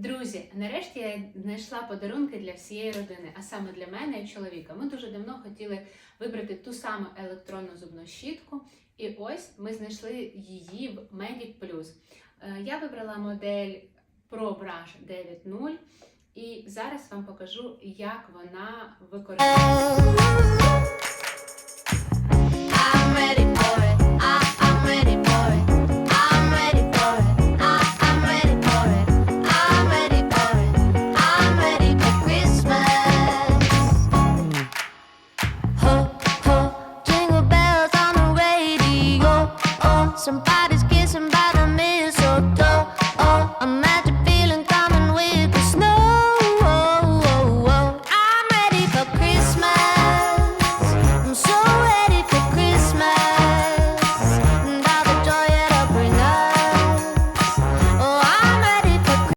Друзі, нарешті я знайшла подарунки для всієї родини, а саме для мене і чоловіка. Ми дуже давно хотіли вибрати ту саму електронну зубну щітку, і ось ми знайшли її в Medic Plus. Е, Я вибрала модель Pro Brush 9.0 і зараз вам покажу, як вона використовується. Somebody's kissing by the mistletoe.